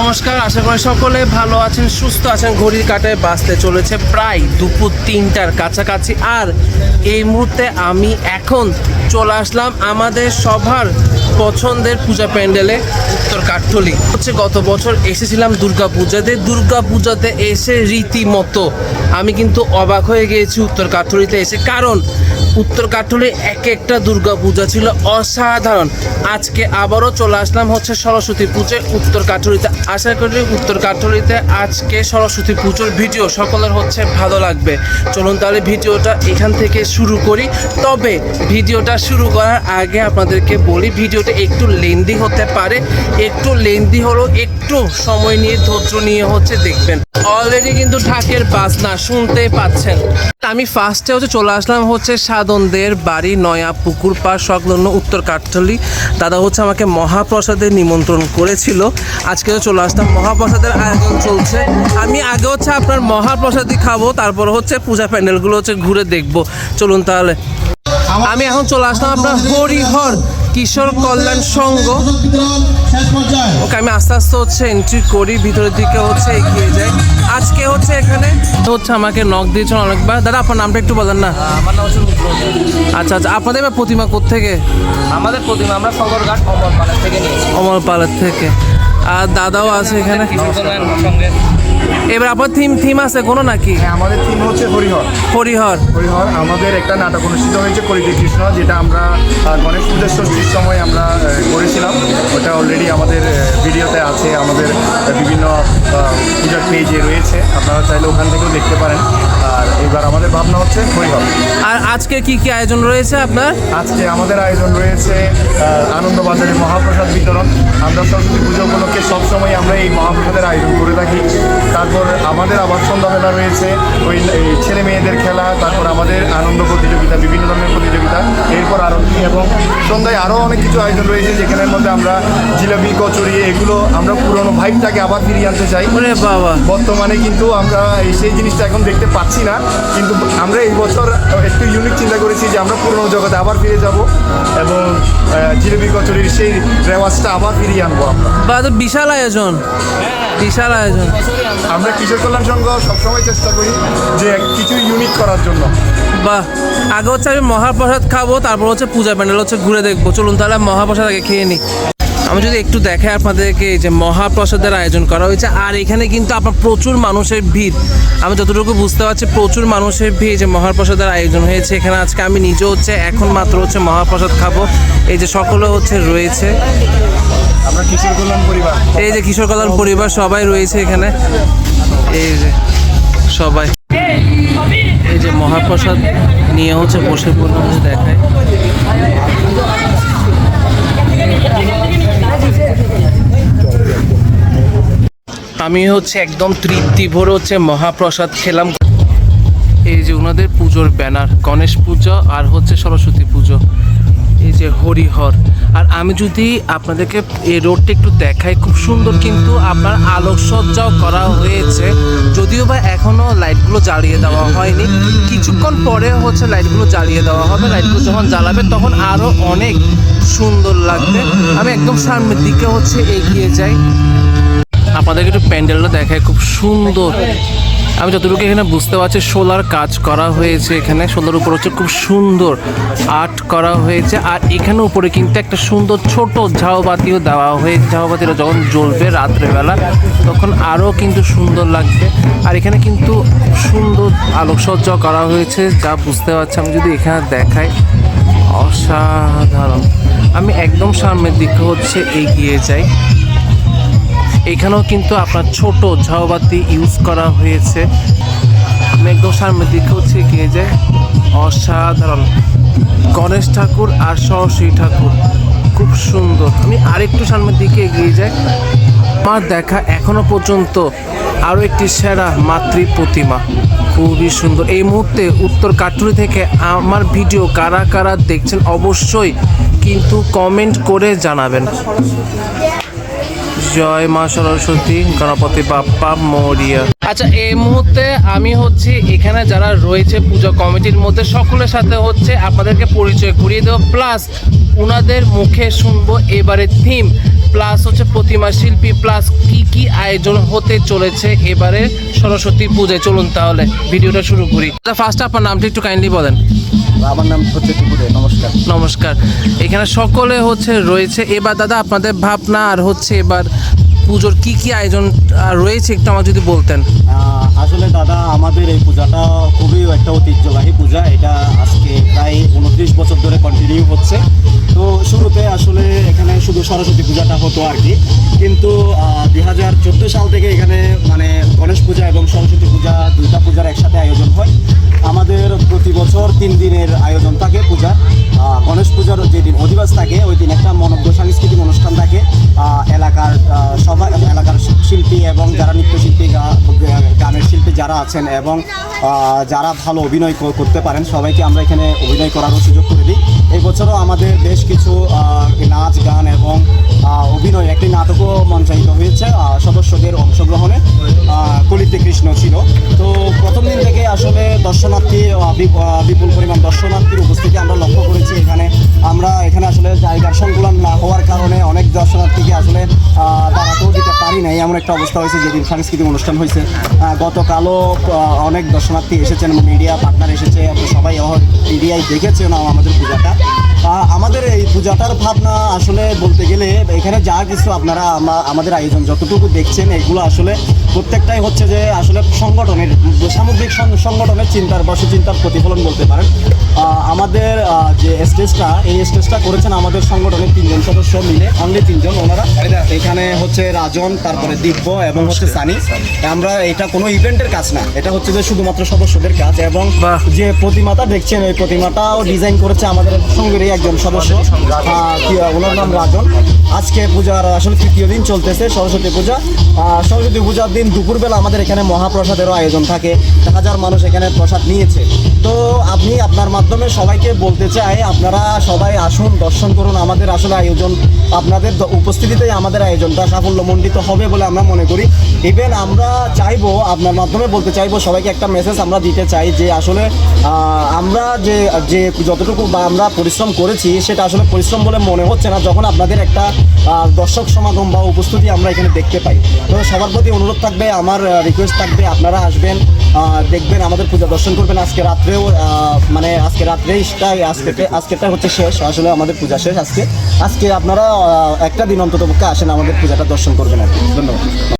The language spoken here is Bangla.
নমস্কার, আশা করি সকলে ভালো আছেন, সুস্থ আছেন। ঘড়ির কাটায় বাঁচতে চলেছে প্রায় দুপুর তিনটার কাছাকাছি। আর এই মুহূর্তে আমি এখন চলে আসলাম আমাদের সবার পছন্দের পূজা প্যান্ডেলে উত্তর কাঠলি হচ্ছে গত বছর এসেছিলাম দুর্গা পূজাতে। দুর্গা পূজাতে এসে রীতিমতো আমি কিন্তু অবাক হয়ে গিয়েছি উত্তর কাঠলিতে এসে। কারণ উত্তর কাঠলে এক একটা দুর্গা পূজা ছিল অসাধারণ। আজকে আবারও চলে আসলাম হচ্ছে সরস্বতী পুজোয় উত্তর কাঠুরিতে আশা করি উত্তর কাঠলিতে আজকে সরস্বতী পুজোর ভিডিও সকলের হচ্ছে ভালো লাগবে। চলুন তাহলে ভিডিওটা এখান থেকে শুরু করি। তবে ভিডিওটা শুরু করার আগে আপনাদেরকে বলি, ভিডিওটা একটু লেন্দি হতে পারে, একটু লেন্দি হলেও একটু সময় নিয়ে ধৈর্য নিয়ে হচ্ছে দেখবেন। অলরেডি কিন্তু ঢাকের বাজনা শুনতেই পাচ্ছেন। আমি ফার্স্টে হচ্ছে চলে আসলাম হচ্ছে সাধনদের বাড়ি নয়া পুকুর পাড় সংলগ্ন উত্তর কাঠলি দাদা হচ্ছে আমাকে মহাপ্রসাদের নিমন্ত্রণ করেছিল। আজকে তো চলে আসলাম মহাপ্রসাদের আয়োজন চলছে। আমি আগে হচ্ছে আপনার মহাপ্রসাদই খাব, তারপর হচ্ছে পূজা প্যান্ডেলগুলো হচ্ছে ঘুরে দেখব। চলুন তাহলে। আমি এখন চলে আসলাম আপনার হরিহর কিশোর কল্যাণ সংঘ ওকে আমি আস্তে আস্তে হচ্ছে এন্ট্রি করি ভিতরের দিকে হচ্ছে এগিয়ে যাই। আজকে হচ্ছে এখানে হচ্ছে আমাকে নক দিয়েছেন অনেকবার। দাদা আপনার নামটা একটু বলেন না। আমার নাম হচ্ছে আচ্ছা আচ্ছা আপনাদের প্রতিমা কোথেকে আমাদের প্রতিমা আমরা সদরঘাট অমরপাড়া থেকে নিয়েছি। অমর পালের থেকে। আর দাদাও আছে এখানে। কিশোর কল্যাণ সঙ্গে এবার আপনার থিম থিম আছে কোনো নাকি? হ্যাঁ, আমাদের থিম হচ্ছে হরিহর। হরিহর। হরিহর আমাদের একটা নাটক অনুষ্ঠিত হয়েছে করিতে কৃষ্ণ যেটা আমরা গণেশ পুজোর ষষ্ঠীর সময় আমরা করেছিলাম। ওটা অলরেডি আমাদের ভিডিওতে আছে আমাদের বিভিন্ন পূজার পেজে রয়েছে। আপনারা চাইলে ওখান থেকেও দেখতে পারেন। আর এবার আমাদের ভাবনা হচ্ছে হরিহর। আর আজকে কি কি আয়োজন রয়েছে আপনার? আজকে আমাদের আয়োজন রয়েছে আহ, আনন্দবাজারে মহাপ্রসাদ বিতরণ। আমরা সরস্বতী পুজো উপলক্ষে সবসময় আমরা এই মহাপ্রসাদের আয়োজন করে থাকি। আমাদের আবার সন্ধ্যাবেলা রয়েছে। ওই ছেলে মেয়েদের খেলা তারপর আমাদের আনন্দ প্রতিযোগিতা বিভিন্ন ধরনের প্রতিযোগিতা এরপর আরতি এবং সন্ধ্যায় আরও অনেক কিছু আয়োজন রয়েছে যেখানের মধ্যে আমরা জিলাপি কচুরি এগুলো আমরা পুরনো ভাইবটাকে আবার ফিরিয়ে আনতে চাই। বাবা। বর্তমানে কিন্তু আমরা এই সেই জিনিসটা এখন দেখতে পাচ্ছি না কিন্তু আমরা এই বছর একটু ইউনিক চিন্তা করেছি যে আমরা পুরনো জগতে আবার ফিরে যাব জিলেবি সেই রেওয়াজটা আবার ফিরিয়ে আনব আমরা। বা তো বিশাল আয়োজন। বিশাল আয়োজন। আমরা কিশোর কল্যাণ সংঘ সবসময় চেষ্টা করি যে কিছু ইউনিক করার জন্য। বাহ। আগে হচ্ছে আমি মহাপ্রসাদ খাব তারপর হচ্ছে পূজা প্যান্ডেল হচ্ছে ঘুরে দেখব। চলুন তাহলে মহাপ্রসাদ আগে খেয়ে নিই আমি যদি একটু দেখাই আপনাদেরকে এই যে মহাপ্রসাদের আয়োজন করা হয়েছে আর এখানে কিন্তু আপনার প্রচুর মানুষের ভিড়। আমি যতটুকু বুঝতে পারছি প্রচুর মানুষের ভিড় যে মহাপ্রসাদের আয়োজন হয়েছে। এখানে আজকে আমি নিজে হচ্ছে এখন মাত্র হচ্ছে মহাপ্রসাদ খাব। এই যে সকলে হচ্ছে রয়েছে। আমরা কিশোর কল্যাণ পরিবার। এই যে কিশোর কল্যাণ পরিবার সবাই রয়েছে এখানে। এই যে সবাই। এই যে মহাপ্রসাদ নিয়ে হচ্ছে বসে পড়লাম যে দেখায় আমি হচ্ছে একদম তৃপ্তি ভরে হচ্ছে মহাপ্রসাদ খেলাম। এই যে ওনাদের পুজোর ব্যানার, গণেশ পুজো আর হচ্ছে সরস্বতী পুজো। এই যে হরিহর। আর আমি যদি আপনাদেরকে এই রোডটা একটু দেখাই, খুব সুন্দর কিন্তু আপনার আলোকসজ্জাও করা হয়েছে। যদিও বা এখনও লাইটগুলো জ্বালিয়ে দেওয়া হয়নি। কিছুক্ষণ পরে হচ্ছে লাইটগুলো জ্বালিয়ে দেওয়া হবে। লাইটগুলো যখন জ্বালাবে তখন আরও অনেক সুন্দর লাগবে। আমি একদম সামনের দিকে হচ্ছে এগিয়ে যাই। আপনাদেরকে একটু প্যান্ডেলটা দেখায় খুব সুন্দর। আমি যতটুকু এখানে বুঝতে পারছি, সোলার কাজ করা হয়েছে এখানে। সোলার উপর হচ্ছে খুব সুন্দর আর্ট করা হয়েছে। আর এখানে উপরে কিন্তু একটা সুন্দর ছোট ঝাউবাতিও দেওয়া হয়েছে। ঝাউবাতিটা যখন জ্বলবে রাত্রেবেলা, তখন আরও কিন্তু সুন্দর লাগবে। আর এখানে কিন্তু সুন্দর আলোকসজ্জা করা হয়েছে, যা বুঝতে পারছি। আমি যদি এখানে দেখাই, অসাধারণ। আমি একদম সামনের দিকে হচ্ছে এগিয়ে যাই। এখানেও কিন্তু আপনার ছোট ঝাউবাতি ইউজ করা হয়েছে। একদম সামনের হচ্ছে গিয়ে যায়। অসাধারণ। গণেশ ঠাকুর আর সরস্বতী ঠাকুর। খুব সুন্দর। আমি আরেকটু সামনের দিকে এগিয়ে যাই। আমার দেখা এখনও পর্যন্ত আরও একটি সেরা মাতৃ প্রতিমা। খুবই সুন্দর। এই মুহূর্তে উত্তর কাটুরি থেকে আমার ভিডিও কারা কারা দেখছেন অবশ্যই কিন্তু কমেন্ট করে জানাবেন। জয় মা সরস্বতী, গণপতি বাপ্পা, মরিয়া। আচ্ছা এই মুহূর্তে আমি হচ্ছে এখানে যারা রয়েছে পূজা কমিটির মধ্যে, সকলের সাথে হচ্ছে আপনাদেরকে পরিচয় করিয়ে দেবো। প্লাস ওনাদের মুখে শুনব এবারে থিম প্লাস হচ্ছে প্রতিমা শিল্পী প্লাস কি কি আয়োজন হতে চলেছে এবারে সরস্বতী পূজায়? চলুন তাহলে ভিডিওটা শুরু করি। ফার্স্ট আপনার নামটা একটু কাইন্ডলি বলেন। আমার নাম হচ্ছে নমস্কার। নমস্কার। এখানে সকলে হচ্ছে রয়েছে। এবার দাদা আপনাদের ভাবনা আর হচ্ছে এবার পুজোর কি কি আয়োজন রয়েছে একটু আমার যদি বলতেন। আসলে দাদা আমাদের এই পূজাটা খুবই একটা ঐতিহ্যবাহী পূজা। এটা আজকে প্রায় উনত্রিশ বছর ধরে কন্টিনিউ হচ্ছে। তো শুরুতে আসলে এখানে শুধু সরস্বতী পূজাটা হতো আর কি। কিন্তু দুই হাজার চোদ্দ সাল থেকে এখানে মানে গণেশ পূজা এবং সরস্বতী পূজা দুইটা পূজার একসাথে যারা আছেন এবং যারা ভালো অভিনয় করতে পারেন, সবাইকে আমরা এখানে অভিনয় করারও সুযোগ করে দিই। এই বছরও আমাদের বেশ কিছু নাচ, গান এবং অভিনয় একটি নাটকও মঞ্চায়িত হয়েছে সদস্যদের অংশগ্রহণে কলিতে কৃষ্ণ ছিল। তো প্রথম দিন থেকে আসলে দর্শনার্থী বিপ- বিপুল পরিমাণ দর্শনার্থীর উপস্থিতি আমরা লক্ষ্য করেছি। এখানে আমরা, এখানে আসলে জায়গার সংকুলন না হওয়ার কারণে অনেক দর্শনার্থীকে আসলে আহ, দাঁড়াতেও দিতে পারি নাই এমন একটা অবস্থা হয়েছে যেদিন সাংস্কৃতিক অনুষ্ঠান হয়েছে। গতকালও অনেক দর্শনার্থী এসেছেন মিডিয়া পার্টনার এসেছে সবাই মিডিয়ায় দেখেছে না আমাদের পূজাটা। আমাদের এই পূজাটার ভাবনা আসলে বলতে গেলে এখানে যা কিছু আপনারা আমাদের আয়োজন যতটুকু দেখছেন এগুলো আসলে প্রত্যেকটাই হচ্ছে যে আসলে সংগঠনের সামগ্রিক সংগঠনের চিন্তার বা সুচিন্তার প্রতিফলন বলতে পারেন। আমাদের যে স্টেজটা এই স্টেজটা করেছেন আমাদের সংগঠনের তিনজন সদস্য মিলে অনলি তিনজন ওনারা এখানে হচ্ছে রাজন তারপরে দিব্য এবং হচ্ছে সানি। আমরা এটা কোনো ইভেন্টের কাজ না এটা হচ্ছে যে শুধুমাত্র সদস্যদের কাজ এবং যে প্রতিমাটা দেখছেন ওই প্রতিমাটাও ডিজাইন করেছে আমাদের সঙ্গেরই একজন সদস্য। ওনার নাম রাজন। আজকে পূজার আসলে তৃতীয় দিন চলতেছে সরস্বতী পূজা। সরস্বতী পূজার দিন দুপুরবেলা আমাদের এখানে মহাপ্রসাদেরও আয়োজন থাকে। হাজার মানুষ এখানে প্রসাদ নিয়েছে। তো আপনি আপনার মাধ্যমে সবাইকে বলতে চাই, আপনারা সবাই আসুন, দর্শন করুন আমাদের আসলে আয়োজন। আপনাদের উপস্থিতিতেই আমাদের আয়োজনটা সাফল্যমণ্ডিত হবে বলে আমরা মনে করি। ইভেন আমরা চাইব, আপনার মাধ্যমে বলতে চাইব, সবাইকে একটা মেসেজ আমরা দিতে চাই যে আসলে আমরা যে যে যতটুকু বা আমরা পরিশ্রম করেছি, সেটা আসলে পরিশ্রম বলে মনে হচ্ছে না যখন আপনাদের একটা দর্শক সমাগম বা উপস্থিতি আমরা এখানে দেখতে পাই। তো সবার প্রতি অনুরোধ থাকবে, আমার রিকোয়েস্ট থাকবে, আপনারা আসবেন দেখবেন, আমাদের পূজা দর্শন করবেন আজকে রাত্রেও মানে আজকে রাত্রে ইস্টাই আজকে আজকেটা হচ্ছে শেষ, আসলে আমাদের পূজা শেষ আজকে। আজকে আপনারা একটা দিন অন্তত পক্ষে আসেন আমাদের পূজাটা দর্শন করবেন আর কি। ধন্যবাদ।